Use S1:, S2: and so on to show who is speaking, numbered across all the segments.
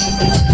S1: Thank you.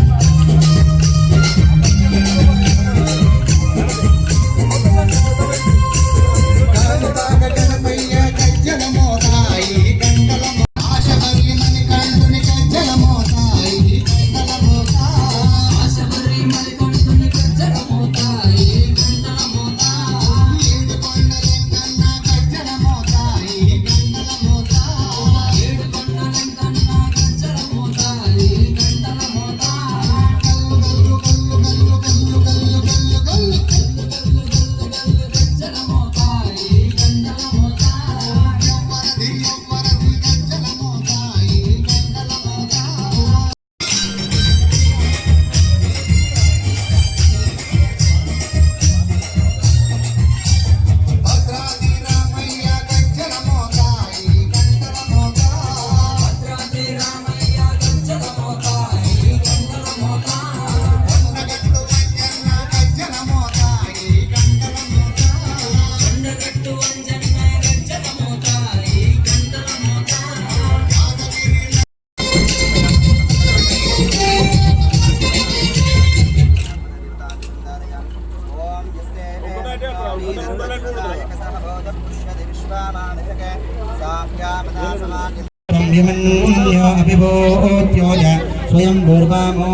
S1: वामो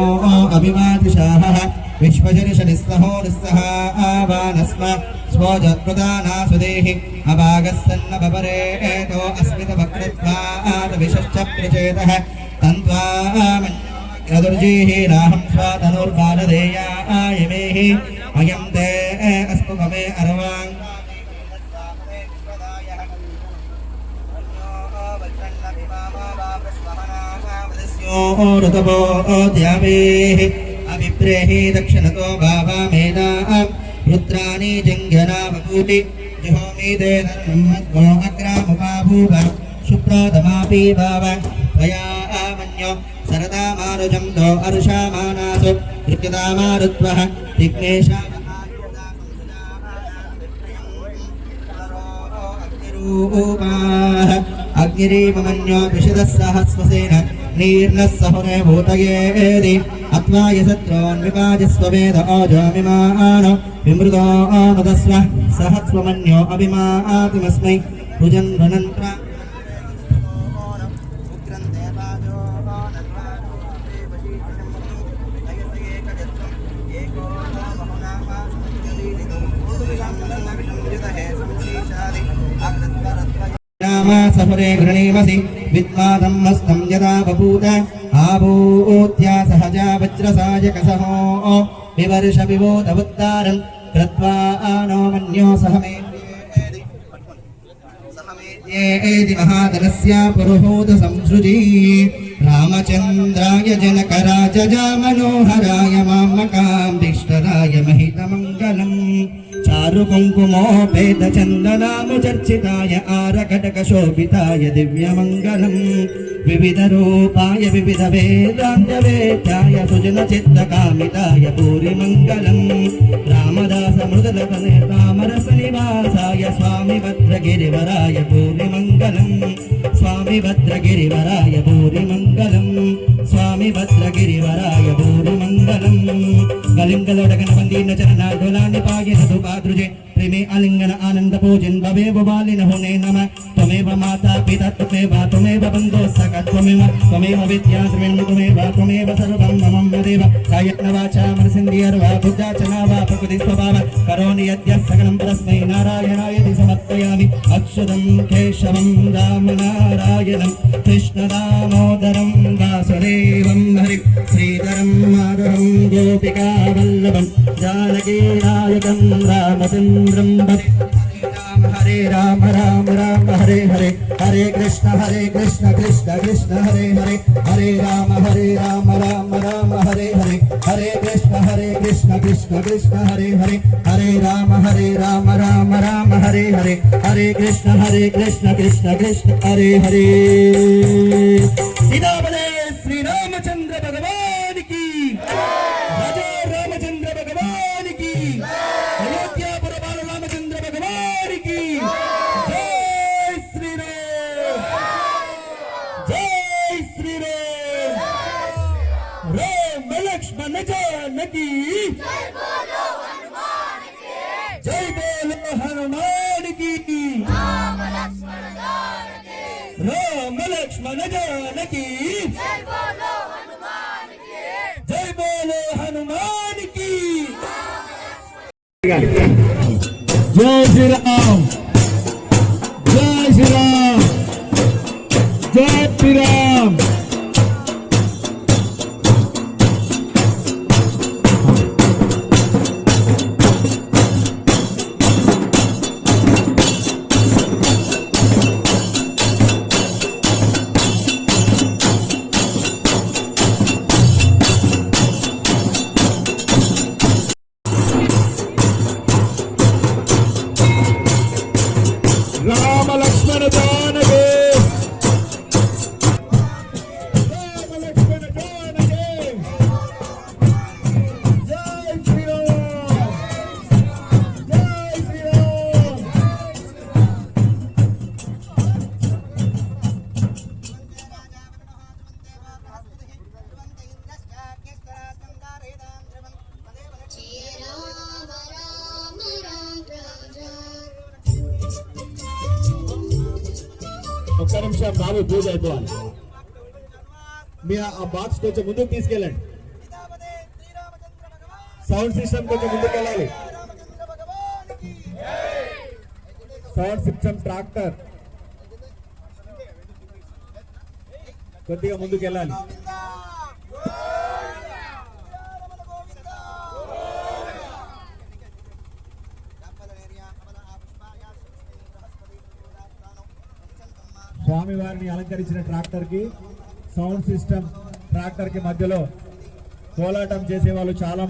S1: अभिमादिशाहः विश्वजनिषडिस्सहो निस्सः आवानस्म। स्वो जत्प्रदाना सुदेहि अभागस्सन्नपरे एतो अस्मितवक्रत्वादविशश्च प्रचेतः तन्त्वामन् चतुर्जीः राहं स्वा तनुर्बालदेया आयमेः अयम् ऋतवो ओध्यावेः अभिप्रेहि दक्षिणतो भावा मेधा। रुद्राणि जङ्घ्यना बभूति जुहोमि ते धर्मो अग्रामुपाभूव शुभ्रातमापि त्वया आमन्यो दो विशदः सहस्वसेन। నీర్ణ సహనే భూతయేది ఆత్మాయ శత్రోన్విపాజస్వవేద ఓజోమిమాన విమృతో మదస్వ సహస్వమన్యో అభిమాతిమస్మై భుజన్వనంత్ర సహరే గృణీమసి విద్మాదం హస్తం యదా బభూత ఆభూత్యా సహజా వజ్రసాయకసహో వివర్ష వివోదవత్తారం కృత్వా ఆనో మన్యో సహమే ఏది మహాదనస్య పురుహూత సంసృజీ రామచంద్రాయ జనకరాజ మనోహరాయ మామకాం మహితమంగళం చారు కుంకుమోపేత చందనాము చర్చితాయ ఆరకటక శోభితాయ దివ్య మంగళం వివిధ రూపాయ వివిధ వేదాంతవేత్యాయ సుజన చిత్త కామితాయ పూరి మంగళం రామదాస మృదలతనే తామరస నివాసాయ స్వామి భద్రగిరివరాయ పూరి మంగళం స్వామి భద్రగిరివరాయ పూరి మంగళం స్వామి భద్రగిరి ಕಲಿಂಗಲೊಡಗನಬಂದೀನ ಚರಣ ಡೋಲಾಂಡಿ ಪಾಗಿಸದು ಪಾದೃಜೆ ಪ್ರೇಮೆ ಅಲಿಂಗನ ಆನಂದ ಪೂಜನ್ ಭವೇವ ಬಾಲಿನ ಹುನೇ ನಮ ತ್ವಮೇವ ಮಾತಾ ಪಿತಾ ತ್ವಮೇವ ತ್ವಮೇವ ಬಂಧೋ ಸಖ ತ್ವಮೇವ ತ್ವಮೇವ ವಿದ್ಯಾ ತ್ವಮೇವ ತ್ವಮೇವ ತ್ವಮೇವ ಸರ್ವಂ ಮಮಂ ದೇವ ಕಾಯತ್ನ ವಾಚ ಮನಸಿಂದ್ರಿಯರ್ವ ಬುದ್ಧಾಚನ ವಾ ಪ್ರಕೃತಿ ಸ್ವಭಾವ ಕರೋಣಿ ಯದ್ಯ ಸಕಲಂ ಪರಸ್ಮೈ ನಾರಾಯಣಾಯ ದಿ ಸಮರ್ಪಯಾಮಿ ಅಕ್ಷದಂ ಕೇಶವಂ ರಾಮ ನಾರಾಯಣಂ ಕೃಷ್ಣ ರಾಮೋದರಂ ವಾಸುದೇವಂ ಹರಿ ಶ್ರೀಧರಂ गोपिकावल्लभं जानकीनायकं रामचन्द्रं भजे राम हरे राम राम राम हरे हरे हरे कृष्ण हरे कृष्ण कृष्ण कृष्ण हरे हरे हरे राम हरे राम राम राम हरे हरे हरे कृष्ण हरे कृष्ण कृष्ण कृष्ण हरे हरे हरे राम हरे राम राम राम हरे हरे हरे कृष्ण हरे कृष्ण कृष्ण कृष्ण हरे हरे सीता बले श्री रामचंद्र भगवान జై బోలో హనుమానికి రామ లక్ష్మణ జానకి జై బోలో హనుమానికి జై శ్రీరామ్ జై శ్రీరామ్ జై శ్రీరామ్
S2: అయిపోవాలి. మీ ఆ బాక్స్ కొంచెం ముందుకు తీసుకెళ్ళండి. సౌండ్ సిస్టమ్ కొంచెం ముందుకు వెళ్ళాలి. సౌండ్ సిస్టమ్ ట్రాక్టర్ కొద్దిగా ముందుకు వెళ్ళాలి. స్వామి వారిని అలంకరించిన ట్రాక్టర్కి సౌండ్ సిస్టమ్ ట్రాక్టర్కి మధ్యలో కోలాటం చేసే వాళ్ళు చాలా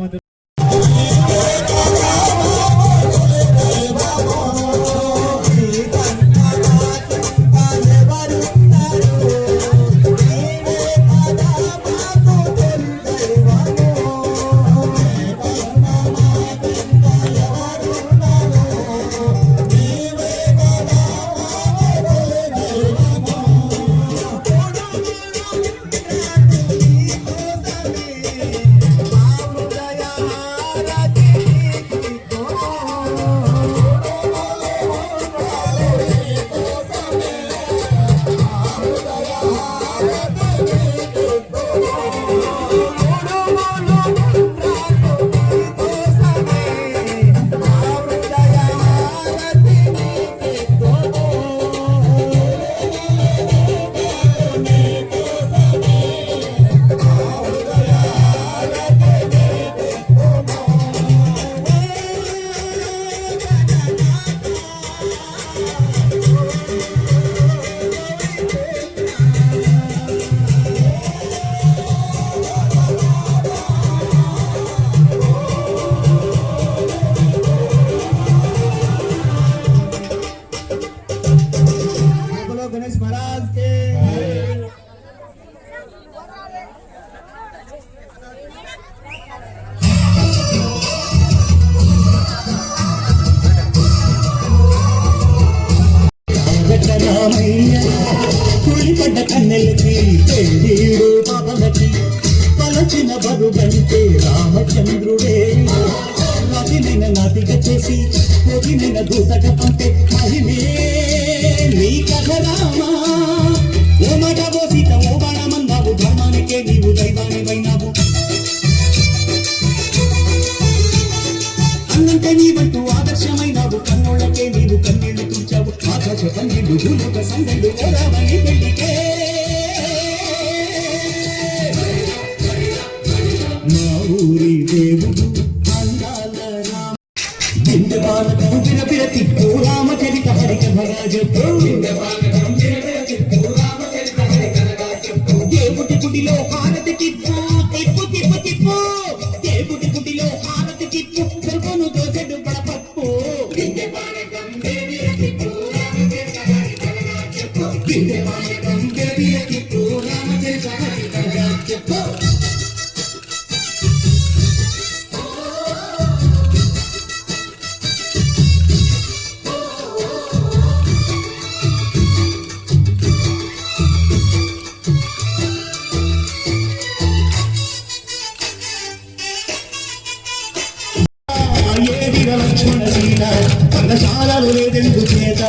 S3: చేత.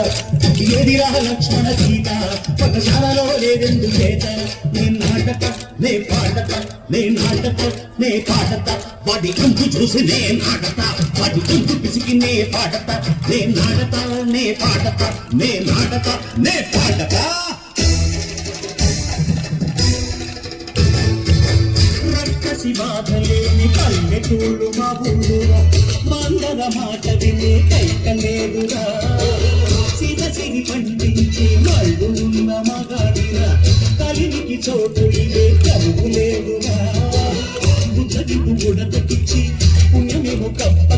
S3: ఏదిరా లక్ష్మణ సీత? పదశాలలో లేదెందు చేత. నే నాటక నే పాడత నే నాటక నే పాడత వాడి కంపు చూసి నే నాటత వాడి కంపు పిసికి నే పాడత నే నాటత నే పాడత నే నాటత నే పాడత రక్కసి బాధలేని పల్లెటూళ్ళు మా ఊళ్ళురా మందర మాట విని కైకలేదురా సిరసిరి పండించి మళ్ళు ఉన్న మగాడిరా. కలినికి చోటు ఇదే కరువు లేదురా. బుద్ధదికు ఉడతకిచ్చి పుణ్యమేమో కప్ప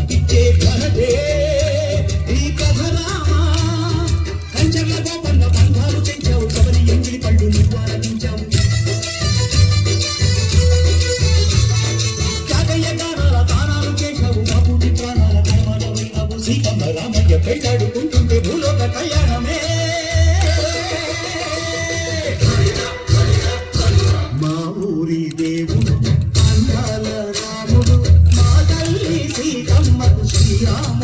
S3: Yeah.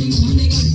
S3: Six, one,